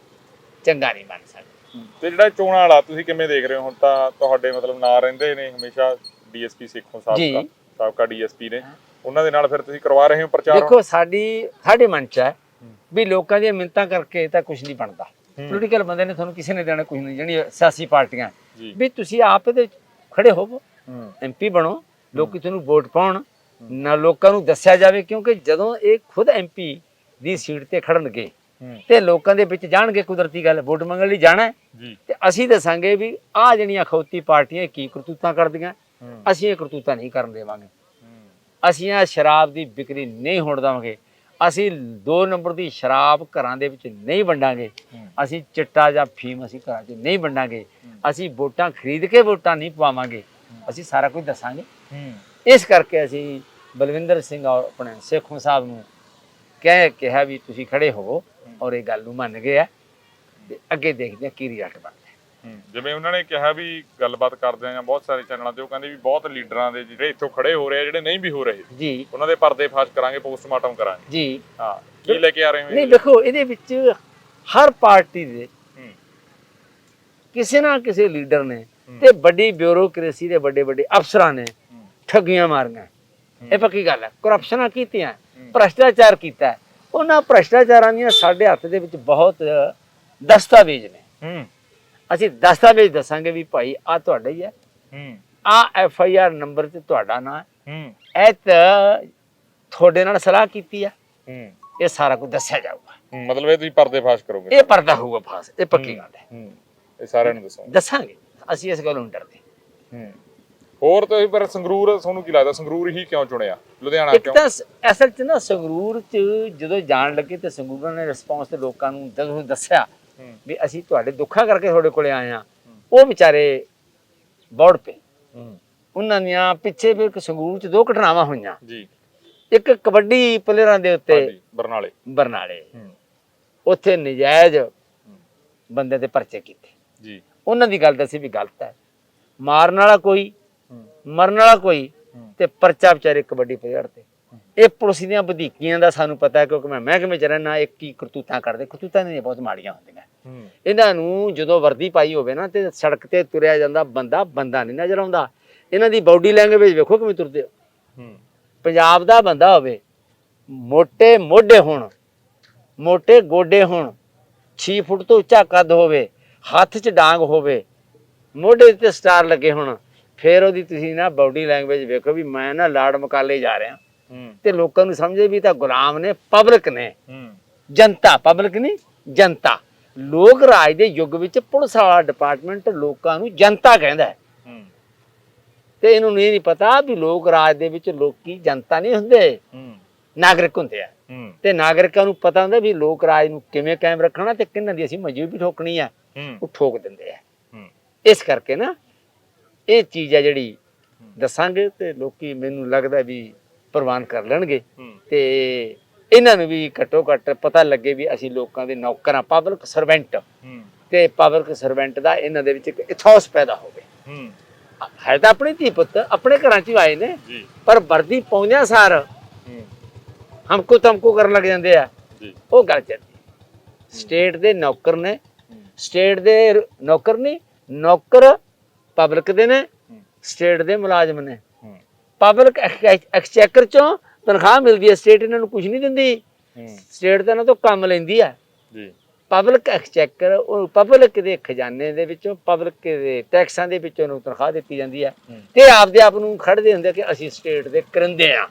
ਚੰਗਾ ਨਹੀਂ ਮੰਨ ਸਕਦੇ। ਤੇ ਜਿਹੜਾ ਚੋਣਾਂ ਵਾਲਾ ਤੁਸੀਂ ਕਿਵੇਂ ਦੇਖ ਰਹੇ ਹੋ? ਹੁਣ ਤਾਂ ਤੁਹਾਡੇ ਮਤਲਬ ਨਾਂ ਰਹਿੰਦੇ ਨੇ ਹਮੇਸ਼ਾ ਡੀਐਸਪੀ ਸਿੱਖੋਂ ਸਾਬਕਾ ਜੀ। ਸਾਬਕਾ ਡੀਐਸਪੀ ਨੇ। ਉਹਨਾਂ ਦੇ ਨਾਲ ਫਿਰ ਤੁਸੀਂ ਕਰਵਾ ਰਹੇ ਹੋ ਪ੍ਰਚਾਰ? ਦੇਖੋ ਸਾਡੀ ਸਾਡੇ ਮਨ ਚ ਹੈ। ਵੀ ਲੋਕਾਂ ਦੀਆਂ ਮਿੰਤਾਂ ਕਰਕੇ ਤਾਂ ਕੁਝ ਨਹੀਂ ਬਣਦਾ। ਪੋਲੀਟੀਕਲ ਬੰਦੇ ਨੇ ਤੁਹਾਨੂੰ ਕਿਸੇ ਨੇ ਦੇਣਾ ਕੁਝ ਨਹੀਂ ਜਿਹੜੀ ਸਿਆਸੀ ਪਾਰਟੀਆਂ। ਵੀ ਤੁਸੀਂ ਆਪ ਇਹਦੇ ਖੜੇ ਹੋਵੋ। ਐਮਪੀ ਬਣੋ ਲੋਕੀ ਤੁਹਾਨੂੰ ਵੋਟ ਪਾਉਣ। ਨਾ ਲੋਕਾਂ ਨੂੰ ਦੱਸਿਆ ਜਾਵੇ ਕਿਉਂਕਿ ਜਦੋਂ ਇਹ ਖੁਦ ਐਮਪੀ ਦੀ ਸੀਟ ਤੇ ਖੜਨਗੇ। ਤੇ ਲੋਕਾਂ ਦੇ ਵਿੱਚ ਜਾਣਗੇ ਕੁਦਰਤੀ ਗੱਲ ਵੋਟ ਮੰਗਣ ਲਈ ਜਾਣਾ ਤੇ ਅਸੀਂ ਦੱਸਾਂਗੇ ਵੀ ਆਹ ਜਿਹੜੀਆਂ ਖੌਤੀ ਪਾਰਟੀਆਂ ਕੀ ਕਰਤੂਤਾਂ ਕਰਦੀਆਂ। ਅਸੀਂ ਇਹ ਕਰਤੂਤਾਂ ਨਹੀਂ ਕਰਨ ਦੇਵਾਂਗੇ। ਅਸੀਂ ਇਹ ਸ਼ਰਾਬ ਦੀ ਵਿਕਰੀ ਨਹੀਂ ਹੋਣ ਦੇਵਾਂਗੇ। ਅਸੀਂ ਦੋ ਨੰਬਰ ਦੀ ਸ਼ਰਾਬ ਘਰਾਂ ਦੇ ਵਿੱਚ ਨਹੀਂ ਵੰਡਾਂਗੇ। ਅਸੀਂ ਚਿੱਟਾ ਜਾਂ ਫੀਮ ਅਸੀਂ ਘਰਾਂ 'ਚ ਨਹੀਂ ਵੰਡਾਂਗੇ। ਅਸੀਂ ਵੋਟਾਂ ਖਰੀਦ ਕੇ ਵੋਟਾਂ ਨਹੀਂ ਪਵਾਵਾਂਗੇ। ਅਸੀਂ ਸਾਰਾ ਕੁਝ ਦੱਸਾਂਗੇ। ਇਸ ਕਰਕੇ ਅਸੀਂ ਬਲਵਿੰਦਰ ਸਿੰਘ ਔਰ ਆਪਣੇ ਸੇਖੋਂ ਸਾਹਿਬ ਨੂੰ ਕਹਿ ਕਿਹਾ ਵੀ ਤੁਸੀਂ ਖੜੇ ਹੋਵੋ ਔਰ ਇਹ ਗੱਲ ਨੂੰ ਮੰਨ ਗਏ ਆ। ਤੇ ਅੱਗੇ ਦੇਖਦੇ ਆ ਕੀ ਰਿਜ਼ਲਟ ਬਣਦਾ। ਜਿਵੇਂ ਉਹਨਾਂ ਨੇ ਕਿਹਾ ਵੀ ਗੱਲਬਾਤ ਕਰਦੇ ਆ ਬਹੁਤ ਸਾਰੇ ਚੈਨਲਾਂ ਤੇ ਉਹ ਕਹਿੰਦੇ ਵੀ ਬਹੁਤ ਲੀਡਰਾਂ ਦੇ ਜਿਹੜੇ ਇੱਥੋਂ ਖੜੇ ਹੋ ਰਹੇ ਆ ਜਿਹੜੇ ਨਹੀਂ ਵੀ ਹੋ ਰਹੇ ਜੀ। ਉਹਨਾਂ ਦੇ ਪਰਦੇ ਫਾਸ਼ ਕਰਾਂਗੇ ਪੋਸਟਮਾਰਟਮ ਕਰਾਂਗੇ। ਜੀ। ਹਾਂ ਕੀ ਲੈ ਕੇ ਆ ਰਹੇ ਹੋ ਨਹੀਂ ਦੇਖੋ ਇਹਦੇ ਵਿੱਚ ਹਰ ਪਾਰਟੀ ਦੇ ਕਿਸੇ ਨਾ ਕਿਸੇ ਲੀਡਰ ਨੇ। ਤੇ ਵੱਡੀ ਬਿਊਰੋਕ੍ਰੇਸੀ ਦੇ ਵੱਡੇ ਵੱਡੇ ਅਫਸਰਾਂ ਨੇ। ਠੱਗੀਆਂ ਮਾਰੀਆਂ। ਇਹ ਪੱਕੀ ਗੱਲ ਹੈ। ਕਰਪਸ਼ਨਾਂ ਕੀਤੀਆਂ। ਭ੍ਰਸ਼ਟਾਚਾਰ ਕੀਤਾ ਹੈ। ਉਹਨਾਂ ਭ੍ਰਸ਼ਟਾਚਾਰਾਂ ਦੀਆਂ ਸਾਡੇ ਹੱਥ ਦੇ ਵਿੱਚ ਬਹੁਤ ਦਸਤਾਵੇਜ਼ ਨੇ। ਹੂੰ। ਅਸੀਂ ਦਸਤਾਵੇਜ਼ ਦੱਸਾਂਗੇ ਵੀ ਭਾਈ ਆ ਤੁਹਾਡਾ ਹੀ ਹੈ। ਹੂੰ। ਆ ਐਫ ਆਈ ਆਰ ਨੰਬਰ ਤੇ ਤੁਹਾਡਾ ਨਾਂ ਹੈ। ਹੂੰ। ਇਹ ਤਾਂ ਤੁਹਾਡੇ ਨਾਲ ਸਲਾਹ ਕੀਤੀ ਆ। ਹੂੰ। ਇਹ ਸਾਰਾ ਕੁਝ ਦੱਸਿਆ ਜਾਊਗਾ। ਹੂੰ, ਮਤਲਬ ਇਹ ਤੁਸੀਂ ਪਰਦੇ ਫਾਸ਼ ਕਰੋਗੇ। ਇਹ ਪਰਦਾ ਹੋਊਗਾ ਫਾਸ ਇਹ ਪੱਕੀ ਗੱਲ ਹੈ। ਹੂੰ। ਇਹ ਸਾਰਿਆਂ ਨੂੰ ਦੱਸੋ ਦੱਸਾਂਗੇ। ਅਸੀਂ ਇਸ ਗੱਲੋਂ ਨਹੀਂ ਡਰਦੇ ਹੂੰ। ਹੋਰ ਤੁਸੀਂ ਪਰ ਸੰਗਰੂਰ ਤੁਹਾਨੂੰ ਕੀ ਲੱਗਦਾ ਸੰਗਰੂਰ ਹੀ ਕਿਉਂ ਚੁਣਿਆ? ਲੁਧਿਆਣਾ ਇੱਕ ਕਿਉਂ? ਤਾਂ ਸ- ਅਸਲ 'ਚ ਨਾ ਸੰਗਰੂਰ 'ਚ ਜਦੋਂ ਜਾਣ ਲੱਗੇ ਤੇ ਸੰਗਰੂਰਾਂ ਨੇ ਰਿਸਪੌਂਸ ਤੇ ਲੋਕਾਂ ਨੂੰ ਜਦੋਂ ਦੱਸਿਆ ਹੂੰ। ਵੀ ਅਸੀਂ ਤੁਹਾਡੇ ਦੁੱਖਾਂ ਕਰਕੇ ਤੁਹਾਡੇ ਕੋਲੇ ਆਏ ਆ ਉਹ ਵਿਚਾਰੇ ਬੌੜ ਪਏ। ਹੂੰ। ਉਹਨਾਂ ਦੀਆਂ ਪਿੱਛੇ ਵੀ ਇੱਕ ਸੰਗਰੂਰ 'ਚ ਦੋ ਘਟਨਾਵਾਂ ਹੋਈਆਂ। ਜੀ। ਇੱਕ ਕਬੱਡੀ ਪਲੇਅਰਾਂ ਦੇ ਉੱਤੇ ਹਾਂਜੀ ਬਰਨਾਲੇ। ਬਰਨਾਲੇ। ਹੂੰ। ਉੱਥੇ ਨਜਾਇਜ਼ ਬੰਦੇ ਦੇ ਪਰਚੇ ਕੀਤੇ। ਜੀ। ਉਹਨਾਂ ਦੀ ਗੱਲ ਦੱਸੀ ਵੀ ਗਲਤ ਹੈ। ਮਾਰਨ ਵਾਲਾ ਕੋਈ ਮਰਨ ਵਾਲਾ ਕੋਈ ਤੇ ਪਰਚਾ ਵਿਚਾਰੇ ਕਬੱਡੀ ਪਲੇਅਰ ਤੇ। ਇਹ ਪੁਲਿਸ ਦੀਆਂ ਵਧੀਕੀਆਂ ਦਾ ਸਾਨੂੰ ਪਤਾ ਕਿਉਂਕਿ ਮੈਂ ਮਹਿਕਮੇ ਚ ਰਹਿਣਾ ਇੱਕ ਕੀ ਕਰਤੂਤਾਂ ਕਰਦੇ। ਕਰਤੂਤਾਂ ਨੇ ਬਹੁਤ ਮਾੜੀਆਂ ਹੁੰਦੀਆਂ। ਇਹਨਾਂ ਨੂੰ ਜਦੋਂ ਵਰਦੀ ਪਾਈ ਹੋਵੇ ਨਾ ਤੇ ਸੜਕ ਤੇ ਤੁਰਿਆ ਜਾਂਦਾ ਬੰਦਾ ਬੰਦਾ ਨਹੀਂ ਨਜ਼ਰ ਆਉਂਦਾ। ਇਹਨਾਂ ਦੀ ਬਾਡੀ ਲੈਂਗੁਏਜ ਵੇਖੋ ਕਿਵੇਂ ਤੁਰਦੇ ਹੋ। ਪੰਜਾਬ ਦਾ ਬੰਦਾ ਹੋਵੇ ਮੋਟੇ ਮੋਢੇ ਹੋਣ ਮੋਟੇ ਗੋਡੇ ਹੋਣ 6 ਫੁੱਟ ਤੋਂ ਉੱਚਾ ਕੱਦ ਹੋਵੇ ਹੱਥ 'ਚ ਡਾਂਗ ਹੋਵੇ ਮੋਢੇ ਤੇ ਸਟਾਰ ਲੱਗੇ ਹੋਣ ਫਿਰ ਉਹਦੀ ਤੁਸੀਂ ਨਾ ਬਾਡੀ ਲੈਂਗੁਏਜ ਵੇਖੋ ਵੀ ਮੈਂ ਨਾ ਲਾੜ ਮਕਾਲੇ ਜਾ ਰਿਹਾ। ਤੇ ਲੋਕਾਂ ਨੂੰ ਸਮਝੇ ਵੀ ਤਾਂ ਗੁਲਾਮ ਨੇ ਪਬਲਿਕ ਨੇ। ਜਨਤਾ ਪਬਲਿਕ ਨਹੀਂ ਜਨਤਾ। ਲੋਕ ਰਾਜ ਦੇ ਯੁੱਗ ਵਿੱਚ ਪੁਲਿਸ ਵਾਲਾ ਡਿਪਾਰਟਮੈਂਟ ਲੋਕਾਂ ਨੂੰ ਜਨਤਾ ਕਹਿੰਦਾ ਹੈ। ਤੇ ਇਹਨੂੰ ਨਹੀਂ ਪਤਾ ਵੀ ਲੋਕ ਰਾਜ ਦੇ ਵਿੱਚ ਲੋਕੀ ਜਨਤਾ ਨਹੀਂ ਹੁੰਦੇ। ਨਾਗਰਿਕ ਹੁੰਦੇ ਆ। ਤੇ ਨਾਗਰਿਕਾਂ ਨੂੰ ਪਤਾ ਹੁੰਦਾ ਵੀ ਲੋਕ ਰਾਜ ਨੂੰ ਕਿਵੇਂ ਕਾਇਮ ਰੱਖਣਾ ਤੇ ਕਿੰਨਾਂ ਦੀ ਅਸੀਂ ਮਜ਼ਬੂਤੀ ਠੋਕਣੀ ਆ। ਉਹ ਠੋਕ ਦਿੰਦੇ ਆ। ਇਸ ਕਰਕੇ ਨਾ ਇਹ ਚੀਜ਼ ਆ ਜਿਹੜੀ ਦੱਸਾਂਗੇ ਤੇ ਲੋਕੀ ਮੈਨੂੰ ਲੱਗਦਾ ਵੀ ਪ੍ਰਵਾਨ ਕਰ ਲੈਣਗੇ। ਤੇ ਇਹਨਾਂ ਨੂੰ ਵੀ ਘੱਟੋ ਘੱਟ ਪਤਾ ਲੱਗੇ ਵੀ ਅਸੀਂ ਲੋਕਾਂ ਦੇ ਨੌਕਰ ਆ ਪਬਲਿਕ ਸਰਵੈਂਟ ਤੇ ਪਬਲਿਕ ਸਰਵੈਂਟ ਦਾ ਇਹਨਾਂ ਦੇ ਵਿੱਚ ਇੱਕ ਇਥੋਸ ਪੈਦਾ ਹੋਵੇ ਹੂੰ। ਹੈ ਤਾਂ ਆਪਣੀ ਧੀ ਪੁੱਤ ਆਪਣੇ ਘਰਾਂ 'ਚ ਆਏ ਨੇ ਪਰ ਵਰਦੀ ਪਾਉਂਦਿਆਂ ਸਾਰ ਹਮਕੋ ਤਮਕੋ ਕਰਨ ਲੱਗ ਜਾਂਦੇ ਆ। ਉਹ ਗੱਲ ਚੱਲਦੀ ਸਟੇਟ ਦੇ ਨੌਕਰ ਨੇ ਸਟੇਟ ਦੇ ਨੌਕਰ ਨਹੀਂ ਨੌਕਰ ਪਬਲਿਕ ਦੇ ਨੇ ਸਟੇਟ ਦੇ ਮੁਲਾਜ਼ਮ ਨੇ। ਪਬਲਿਕ ਐਕਸਚੈਕਰ ਚੋਂ ਤਨਖਾਹ ਮਿਲਦੀ ਹੈ ਸਟੇਟ ਇਹਨਾਂ ਨੂੰ ਕੁਝ ਨਹੀਂ ਦਿੰਦੀ। ਸਟੇਟ ਤਾਂ ਇਹਨਾਂ ਤੋਂ ਕੰਮ ਲੈਂਦੀ ਹੈ। ਜੀ। ਪਬਲਿਕ ਐਕਸਚੈਕਰ ਉਹ ਪਬਲਿਕ ਦੇ ਖਜ਼ਾਨੇ ਦੇ ਵਿੱਚੋਂ ਪਬਲਿਕ ਦੇ ਟੈਕਸਾਂ ਦੇ ਵਿੱਚੋਂ ਨੂੰ ਤਨਖਾਹ ਦਿੱਤੀ ਜਾਂਦੀ ਹੈ। ਤੇ ਆਪਦੇ ਆਪ ਨੂੰ ਖੜਦੇ ਹੁੰਦੇ ਕਿ ਅਸੀਂ ਸਟੇਟ ਦੇ ਕਰਿੰਦੇ ਆ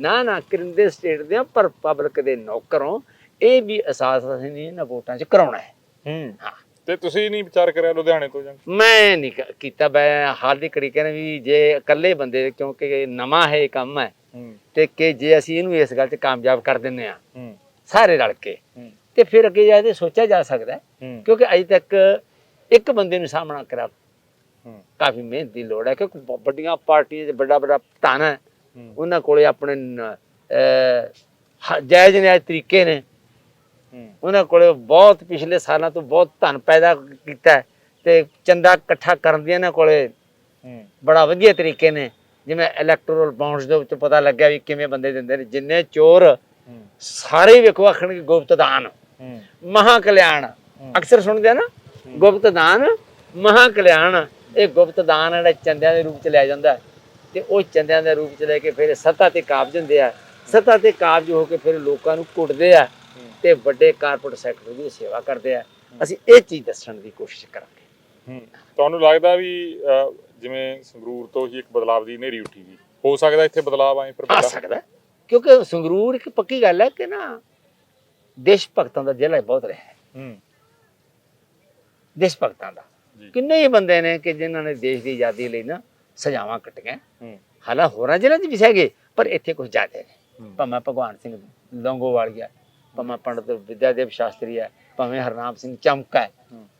ਨਾ ਨਾ ਕਰਿੰਦੇ ਸਟੇਟ ਦੇ ਆ ਪਰ ਪਬਲਿਕ ਦੇ ਨੌਕਰੋਂ ਇਹ ਵੀ ਅਹਿਸਾਸ ਅਸੀਂ ਇਹਨਾਂ ਵੋਟਾਂ 'ਚ ਕਰਾਉਣਾ ਹੂੰ। ਹਾਂ। ਤੇ ਤੁਸੀਂ ਨਹੀਂ ਵਿਚਾਰ ਕਰਿਆ ਲੁਧਿਆਣੇ ਤੋਂ ਜਾਂ? ਮੈਂ ਨਹੀਂ ਕ- ਕੀਤਾ ਮੈਂ ਹਾਲ ਦੀ ਘੜੀ ਕਹਿੰਦਾ ਵੀ ਜੇ ਇਕੱਲੇ ਬੰਦੇ ਕਿਉਂਕਿ ਇਹ ਨਵਾਂ ਹੈ ਇਹ ਕੰਮ ਹੈ ਹੂੰ। ਤੇ ਕਿ ਜੇ ਅਸੀਂ ਇਹਨੂੰ ਇਸ ਗੱਲ 'ਚ ਕਾਮਯਾਬ ਕਰ ਦਿੰਨੇ ਆ ਹੂੰ। ਸਾਰੇ ਰਲ ਕੇ ਹੂੰ। ਤੇ ਫਿਰ ਅੱਗੇ ਜਾ ਕੇ ਸੋਚਿਆ ਜਾ ਸਕਦਾ ਹੈ ਹੂੰ। ਕਿਉਂਕਿ ਅਜੇ ਤੱਕ ਇੱਕ ਬੰਦੇ ਨੂੰ ਸਾਹਮਣਾ ਕਰਾ ਹੂੰ। ਕਾਫੀ ਮਿਹਨਤ ਦੀ ਲੋੜ ਹੈ ਕਿਉਂਕਿ ਬ- ਵੱਡੀਆਂ ਪਾਰਟੀਆਂ 'ਚ ਵੱਡਾ ਵੱਡਾ ਧਨ ਹੈ। ਹੂੰ। ਉਹਨਾਂ ਕੋਲੇ ਆਪਣੇ ਨ- ਅਹ, ਹ- ਜਾਇਜ਼ ਨਿਆਜ਼ ਤਰੀਕੇ ਨੇ। ਉਹਨਾਂ ਕੋਲੇ ਬਹੁਤ ਪਿਛਲੇ ਸਾਲਾਂ ਤੋਂ ਬਹੁਤ ਧਨ ਪੈਦਾ ਕੀਤਾ ਤੇ ਚੰਦਾ ਇਕੱਠਾ ਕਰਨ ਦੀਆਂ ਇਹਨਾਂ ਕੋਲੇ ਬੜਾ ਵਧੀਆ ਤਰੀਕੇ ਨੇ। ਜਿਵੇਂ ਇਲੈਕਟੋਰਲ ਬਾਉਂਡਸ ਦੇ ਵਿੱਚ ਪਤਾ ਲੱਗਿਆ ਵੀ ਕਿਵੇਂ ਬੰਦੇ ਦਿੰਦੇ ਨੇ। ਜਿੰਨੇ ਚੋਰ ਸਾਰੇ ਵੇਖੋ ਆਖਣਗੇ ਗੁਪਤ ਦਾਨ। ਹੂੰ। ਮਹਾ ਕਲਿਆਣ ਅਕਸਰ ਸੁਣਦੇ ਆ ਨਾ? ਗੁਪਤ ਦਾਨ ਮਹਾ ਕਲਿਆਣ ਇਹ ਗੁਪਤ ਦਾਨ ਜਿਹੜਾ ਚੰਦਿਆਂ ਦੇ ਰੂਪ ਚ ਲਿਆ ਜਾਂਦਾ ਤੇ ਉਹ ਚੰਦਿਆਂ ਦੇ ਰੂਪ ਚ ਲੈ ਕੇ ਫਿਰ ਸੱਤਾ ਤੇ ਕਾਬਜ ਹੁੰਦੇ ਆ। ਸੱਤਾ ਤੇ ਕਾਬਜ ਹੋ ਕੇ ਫਿਰ ਲੋਕਾਂ ਨੂੰ ਕੁੱਟਦੇ ਆ। ਤੇ ਵੱਡੇ ਕਾਰਪੋਰੇਟ ਸੈਕਟਰ ਦੀ ਸੇਵਾ ਕਰਦੇ ਆ। ਅਸੀਂ ਇਹ ਚੀਜ਼ ਦੱਸਣ ਦੀ ਕੋਸ਼ਿਸ਼ ਕਰਾਂਗੇ। ਹੂੰ। ਤੁਹਾਨੂੰ ਲੱਗਦਾ ਵੀ ਜਿਵੇਂ ਸੰਗਰੂਰ ਤੋਂ ਹੀ ਇੱਕ ਬਦਲਾਵ ਦੀ ਹਨੇਰੀ ਉੱਠੀ ਗਈ ਹੋ ਸਕਦਾ ਇੱਥੇ ਬਦਲਾਵ ਆਏ ਪਰ ਆ? ਸਕਦਾ। ਕਿਉਂਕਿ ਸੰਗਰੂਰ ਇੱਕ ਪੱਕੀ ਗੱਲ ਹੈ ਕਿ ਨਾ ਦੇਸ਼ ਭਗਤਾਂ ਦਾ ਜ਼ਿਲ੍ਹਾ ਬਹੁਤ ਰਿਹਾ ਹੈ। ਹੂੰ। ਦੇਸ਼ ਭਗਤਾਂ ਦਾ। ਕਿੰਨੇ ਹੀ ਬੰਦੇ ਨੇ ਕਿ ਜਿਨ੍ਹਾਂ ਨੇ ਦੇਸ਼ ਦੀ ਆਜ਼ਾਦੀ ਲਈ ਨਾ ਸਜ਼ਾਵਾਂ ਕੱਟੀਆਂ। ਹੂੰ। ਹਾਲਾਂ ਹੋਰਾਂ ਜ਼ਿਲ੍ਹਿਆਂ 'ਚ ਵੀ ਹੈਗੇ ਪਰ ਇੱਥੇ ਕੁਝ ਜ਼ਿਆਦਾ ਨੇ। ਭਾਵੇਂ ਭਗਵਾਨ ਸਿੰਘ ਲੌਂਗੋਵਾਲੀਆ ਭਾਵੇਂ ਪੰਡਤ ਵਿਦਿਆਦੇਵ ਸ਼ਾਸਤਰੀ ਹੈ ਭਾਵੇਂ ਹਰਨਾਮ ਸਿੰਘ ਚਮਕਾ ਹੈ।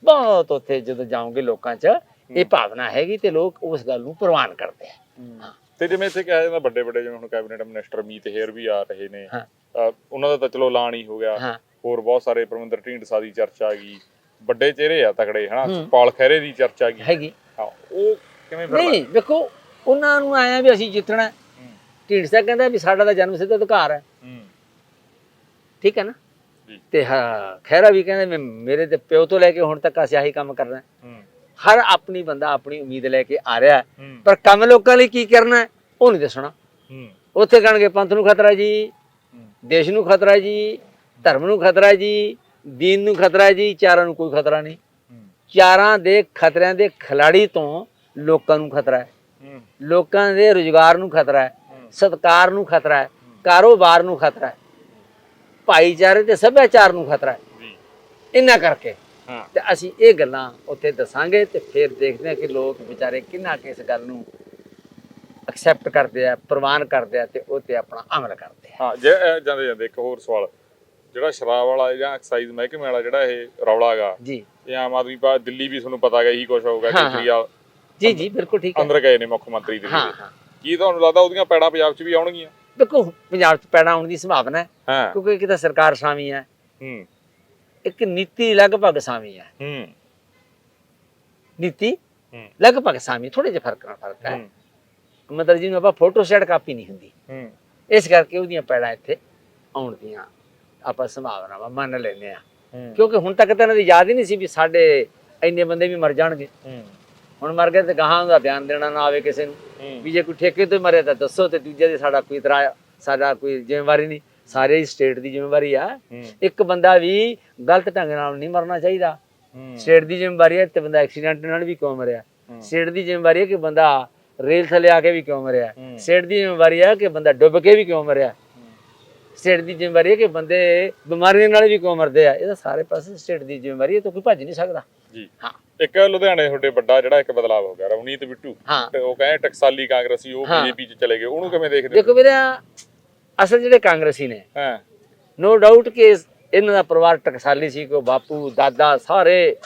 ਬਹੁਤ ਉੱਥੇ ਜਦੋਂ ਜਾਓਗੇ ਲੋਕਾਂ 'ਚ ਇਹ ਭਾਵਨਾ ਹੈਗੀ ਤੇ ਲੋਕ ਉਸ ਗੱਲ ਨੂੰ ਪ੍ਰਵਾਨ ਕਰਦੇ ਆ। ਤੇ ਜਿਵੇਂ ਇੱਥੇ ਕਿਹਾ ਜਾਂਦਾ ਵੱਡੇ ਵੱਡੇ ਜਿਵੇਂ ਹੁਣ ਕੈਬਨਿਟ ਮਿਨਿਸਟਰ ਮੀਤ ਹੇਰ ਵੀ ਆ ਰਹੇ ਨੇ। ਉਹਨਾਂ ਦਾ ਤਾਂ ਚਲੋ ਐਲਾਨ ਹੀ ਹੋ ਗਿਆ। ਹੋਰ ਬਹੁਤ ਸਾਰੇ ਪਰਮਿੰਦਰ ਢੀਂਡਸਾ ਦੀ ਚਰਚਾ ਆ ਗਈ। ਵੱਡੇ ਚਿਹਰੇ ਆ ਤਕੜੇ ਹਨਾ? ਹੂੰ। ਸੁਖਪਾਲ ਖਹਿਰੇ ਦੀ ਚਰਚਾ ਆ ਗਈ। ਹੈਗੀ। ਹਾਂ ਉਹ ਕਿਵੇਂ ਫਿਰ ਨਹੀਂ ਵੇਖੋ ਉਹਨਾਂ ਨੂੰ ਆਇਆ ਵੀ ਅਸੀਂ ਜਿੱਤਣਾ। ਢੀਂਡਸਾ ਕਹਿੰਦਾ ਵੀ ਸਾਡਾ ਤਾਂ ਜਨਮ ਸਿੱਧ ਅਧਿਕਾਰ ਹੂੰ, ਠੀਕ ਹੈ ਨਾ। ਤੇ ਹਾਂ ਖੈਰਾ ਵੀ ਕਹਿੰਦਾ ਮੇਰੇ ਤੇ ਪਿਓ ਤੋਂ ਲੈ ਕੇ ਹੁਣ ਤੱਕ ਅਸੀਂ ਆਹੀ ਕੰਮ ਕਰਨਾ ਹੈ। ਹਰ ਆਪਣੀ ਬੰਦਾ ਆਪਣੀ ਉਮੀਦ ਲੈ ਕੇ ਆ ਰਿਹਾ ਪਰ ਕੰਮ ਲੋਕਾਂ ਲਈ ਕੀ ਕਰਨਾ ਹੈ, ਉਹ ਨਹੀਂ ਦੱਸਣਾ। ਉੱਥੇ ਕਹਿਣਗੇ ਪੰਥ ਨੂੰ ਖਤਰਾ ਜੀ ਦੇਸ਼ ਨੂੰ ਖਤਰਾ ਜੀ ਧਰਮ ਨੂੰ ਖਤਰਾ ਜੀ ਦੀਨ ਨੂੰ ਖਤਰਾ ਜੀ ਚਾਰਾਂ ਨੂੰ ਕੋਈ ਖਤਰਾ ਨਹੀਂ। ਚਾਰਾਂ ਦੇ ਖਤਰਿਆਂ ਦੇ ਖਿਲਾੜੀ ਤੋਂ ਲੋਕਾਂ ਨੂੰ ਖਤਰਾ ਹੈ। ਲੋਕਾਂ ਦੇ ਰੁਜ਼ਗਾਰ ਨੂੰ ਖਤਰਾ ਹੂੰ, ਸਤਕਾਰ ਨੂੰ ਖਤਰਾ ਹੈ। ਕਾਰੋਬਾਰ ਨੂੰ ਖਤਰਾ ਹੈ। ਭਾਈਚਾਰੇ ਤੇ ਸੱਭਿਆਚਾਰ ਨੂੰ ਖਤਰਾ ਹੈ। ਜੀ। ਇੰਨਾ ਕਰਕੇ। ਹਾਂ। ਤੇ ਅਸੀਂ ਇਹ ਗੱਲਾਂ ਉੱਥੇ ਦੱਸਾਂਗੇ ਤੇ ਫਿਰ ਦੇਖਦੇ ਹਾਂ ਕਿ ਲੋਕ ਵਿਚਾਰੇ ਕਿੰਨਾ ਕਿ ਇਸ ਗੱਲ ਨੂੰ ਐਕਸੈਪਟ ਕਰਦੇ ਆ ਪ੍ਰਵਾਨ ਕਰਦੇ ਆ ਤੇ ਉਹ ਤੇ ਆਪਣਾ ਅਮਲ ਕਰਦੇ ਆ। ਹਾਂ ਜਾਂਦੇ ਜਾਂਦੇ ਇੱਕ ਹੋਰ ਸਵਾਲ। ਜਿਹੜਾ ਸ਼ਰਾਬ ਵਾਲਾ ਜਾਂ ਐਕਸਾਈਜ਼ ਮਹਿਕਮੇ ਵਾਲਾ ਜਿਹੜਾ ਇਹ ਰੌਲਾ ਹੈਗਾ ਜੀ। ਇਹ ਆਮ ਆਦਮੀ ਪਾ ਦਿੱਲੀ ਵੀ ਤੁਹਾਨੂੰ ਪਤਾ ਹੈਗਾ ਇਹੀ ਕੁਝ ਹੋਊਗਾ। ਕੇਜਰੀਵਾਲ। ਜੀ ਜੀ ਬਿਲਕੁਲ ਠੀਕ ਹੈ। ਅੰਦਰ ਗਏ ਨੇ ਮੁੱਖ ਮੰਤਰੀ ਦਿੱਲੀ ਦੇ। ਕੀ ਤੁਹਾਨੂੰ ਲੱਗਦਾ ਉਹਦੀਆਂ ਪੈੜਾਂ ਪੰਜਾਬ 'ਚ ਵੀ ਆਉਣਗੀਆਂ? ਦੇਖੋ ਪੰਜਾਬ 'ਚ ਪੈਦਾ ਹੋਣ ਦੀ ਸੰਭਾਵਨਾ ਹੈ ਹਾਂ। ਕਿਉਂਕਿ ਇੱਕ ਤਾਂ ਸਰਕਾਰ ਸਾਮੀ ਹੈ। ਹੂੰ। ਇੱਕ ਨੀਤੀ ਲਗਭਗ ਸਾਮੀ ਹੈ। ਹੂੰ। ਨੀਤੀ ਹੂੰ। ਲਗਭਗ ਸਾਮੀ ਥੋੜੇ ਜਿਹਾ ਫ਼ਰਕ ਨਾਲ ਫ਼ਰਕ ਹੈ। ਮਤਲਬ ਜਿਹਨੂੰ ਆਪਾਂ ਫੋਟੋ ਸੈਟ ਕਾਪੀ ਨਹੀਂ ਹੁੰਦੀ। ਹੂੰ। ਇਸ ਕਰਕੇ ਉਹਦੀਆਂ ਪੈੜਾਂ ਇੱਥੇ ਆਉਣ ਦੀਆਂ ਆਪਾਂ ਸੰਭਾਵਨਾਵਾਂ ਮੰਨ ਲੈਂਦੇ ਆ ਕਿਉਂਕਿ ਹੁਣ ਤੱਕ ਤਾਂ ਇਹਨਾਂ ਦੀ ਯਾਦ ਹੀ ਨਹੀਂ ਸੀ ਵੀ ਸਾਡੇ ਇੰਨੇ ਬੰਦੇ ਵੀ ਮਰ ਜਾਣਗੇ। ਹੁਣ ਮਰ ਗਏ ਤੇ ਗਾਹਾਂ ਦਾ ਬਿਆਨ ਦੇਣਾ ਨਾ ਆਵੇ ਕਿਸੇ ਨੂੰ। ਵੀ ਜੇ ਕੋਈ ਠੇਕੇ ਤੋਂ ਮਰੇ ਤਾਂ ਦੱਸੋ ਤੇ ਦੂਜੇ ਦੇ ਸਾਡਾ ਕੋਈ ਇਤਰਾ ਸਾਡਾ ਕੋਈ ਜ਼ਿੰਮੇਵਾਰੀ ਨਹੀਂ। ਸਾਰੇ ਹੀ ਸਟੇਟ ਦੀ ਜ਼ਿੰਮੇਵਾਰੀ ਆ। ਇੱਕ ਬੰਦਾ ਵੀ ਗਲਤ ਢੰਗ ਨਾਲ ਨਹੀਂ ਮਰਨਾ ਚਾਹੀਦਾ। ਸਟੇਟ ਦੀ ਜ਼ਿੰਮੇਵਾਰੀ ਹੈ ਤੇ ਬੰਦਾ ਐਕਸੀਡੈਂਟ ਨਾਲ ਵੀ ਕਿਉਂ ਮਰਿਆ। ਸਟੇਟ ਦੀ ਜ਼ਿੰਮੇਵਾਰੀ ਹੈ ਕਿ ਬੰਦਾ ਰੇਲ ਥੱਲੇ ਆ ਕੇ ਵੀ ਕਿਉਂ ਮਰਿਆ। ਸਟੇਟ ਦੀ ਜ਼ਿੰਮੇਵਾਰੀ ਹੈ ਕਿ ਬੰਦਾ ਡੁੱਬ ਕੇ ਵੀ ਕਿਉਂ ਮਰਿਆ? ਸਟੇਟ ਦੀ ਜ਼ਿੰਮੇਵਾਰੀ ਹੈ ਕਿ ਬੰਦੇ ਬਿਮਾਰੀਆਂ ਨਾਲ ਵੀ ਕਿਉਂ ਮਰਦੇ ਆ? ਇਹ ਤਾਂ ਸਾਰੇ ਪਾਸੇ ਸਟੇਟ ਦੀ ਜ਼ਿੰਮੇਵਾਰੀ ਹੈ ਤਾਂ ਕੋਈ ਭੱਜ ਨਹੀਂ ਸਕਦਾ। ਜੀ। ਹਾਂ। ਇੱਕ ਲੁਧਿਆਣੇ ਤੁਹਾਡੇ ਵੱਡਾ ਜਿਹੜਾ ਇੱਕ ਬਦਲਾਅ ਹੋ ਗਿਆ ਰਵਨੀਤ ਬਿੱਟੂ। ਹਾਂ। ਤੇ ਉਹ ਕਹੇ ਟਕਸਾਲੀ ਕਾਂਗਰਸੀ ਉਹ ਹਾਂ। ਬੀਜੇਪੀ 'ਚ ਚਲੇ ਗਏ। ਉਹਨੂੰ ਕਿਵੇਂ ਦੇਖਦੇ ਹੋ? ਦੇਖੋ ਵੀਰੇ ਅਸਲ ਜਿਹੜੇ ਕਾਂਗਰਸੀ ਨੇ ਹਾਂ। ਨੋ ਡਾਊਟ ਕਿ ਇਸ- ਇਹਨਾਂ ਦਾ ਪਰਿਵਾਰ ਟਕਸਾਲੀ ਸੀ ਕੋ ਬਾਪੂ ਦਾਦਾ ਸਾਰੇ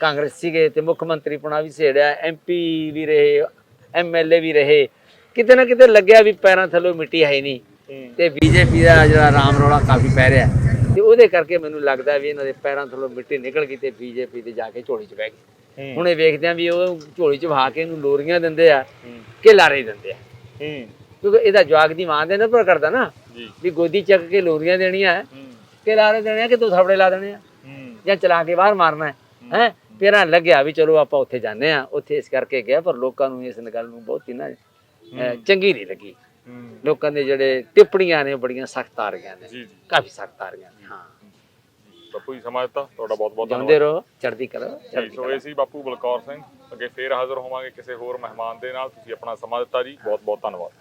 ਕਾਂਗਰਸ ਸੀਗੇ ਤੇ ਮੁੱਖ ਮੰਤਰੀ ਪੁਣਾ ਵੀ ਸੇੜਿਆ ਐਮਪੀ ਵੀ ਰਹੇ ਐਮਐਲਏ ਵੀ ਰਹੇ। ਕਿਤੇ ਨਾ ਕਿਤੇ ਲੱਗਿਆ ਵੀ ਪੈਰਾਂ ਥੱਲੋਂ ਮਿੱਟੀ ਹੈ ਹੀ ਨਹੀਂ। ਹੂੰ। ਤੇ ਬੀਜੇਪੀ ਦਾ ਜਿਹੜਾ ਰਾਮ ਰੌਲਾ ਕਾਫੀ ਪੈ ਰਿਹਾ। ਤੇ ਉਹਦੇ ਕਰਕੇ ਮੈਨੂੰ ਲੱਗਦਾ ਵੀ ਇਹਨਾਂ ਦੇ ਪੈਰਾਂ ਥੱਲੋਂ ਮਿੱਟੀ ਨਿਕਲ ਗਈ ਤੇ ਬੀਜੇਪੀ ਤੇ ਜਾ ਕੇ ਝੋਲੀ 'ਚ ਬਹਿ ਗਈ। ਹੂੰ ਹੁਣ ਇਹ ਵੇਖਦੇ ਆ ਵੀ ਉਹ ਝੋਲੀ 'ਚ ਵਹਾ ਕੇ ਇਹਨੂੰ ਲੋਰੀਆਂ ਦਿੰਦੇ ਆ ਕਿ ਲਾਰੇ ਦਿੰਦੇ ਆ। ਹੂੰ। ਕਿਉਂਕਿ ਇਹਦਾ ਜਵਾਕ ਦੀ ਮਾਂ ਦੇ ਨਿਰਭਰ ਕਰਦਾ ਨਾ ਜੀ। ਵੀ ਗੋਦੀ ਚੱਕ ਕੇ ਲੋਰੀਆਂ ਦੇਣੀਆਂ ਕਿ ਲਾਰੇ ਦੇਣੇ ਆ ਕਿ ਤੂੰ ਥਾਪੜੇ ਲਾ ਦੇਣੇ ਆ ਜਾਂ ਚਲਾ ਕੇ ਬਾਹਰ ਮਾਰਨਾ ਹੈ ਹੈ। ਤੇਰਾ ਲੱਗਿਆ ਵੀ ਚਲੋ ਆਪਾਂ ਉੱਥੇ ਜਾਂਦੇ ਆ ਉੱਥੇ ਇਸ ਕਰਕੇ ਗਿਆ ਪਰ ਲੋਕਾਂ ਨੂੰ ਇਸ ਗੱਲ ਨੂੰ ਬਹੁਤ ਹੀ। ਨਾ ਚੰਗੀ ਨਹੀਂ ਲੱਗੀ। ਲੋਕਾਂ ਦੇ ਜਿਹੜੇ ਟਿੱਪਣੀਆਂ ਨੇ ਬੜੀਆਂ ਸਖਤ ਆ ਰਹੀਆਂ ਨੇ। ਜੀ ਜੀ। ਕਾਫੀ ਸਖਤ ਆ ਰਹੀਆਂ ਬਾਪੂ ਜੀ ਸਮਾਂ ਦਿੱਤਾ ਤੁਹਾਡਾ ਬਹੁਤ ਬਹੁਤ ਧੰਨਵਾਦ। ਜਾਂਦੇ ਰਹੋ ਚੜ੍ਹਦੀ ਕਰੋ ਚੜ੍ਹਦੀ ਸੋ ਇਹ ਸੀ ਬਾਪੂ ਬਲਕੌਰ ਸਿੰਘ। ਅੱਗੇ ਫੇਰ ਹਾਜ਼ਰ ਹੋਵਾਂਗੇ ਕਿਸੇ ਹੋਰ ਮਹਿਮਾਨ ਦੇ ਨਾਲ। ਤੁਸੀਂ ਆਪਣਾ ਸਮਾਂ ਦਿੱਤਾ ਜੀ। ਬਹੁਤ ਬਹੁਤ ਧੰਨਵਾਦ।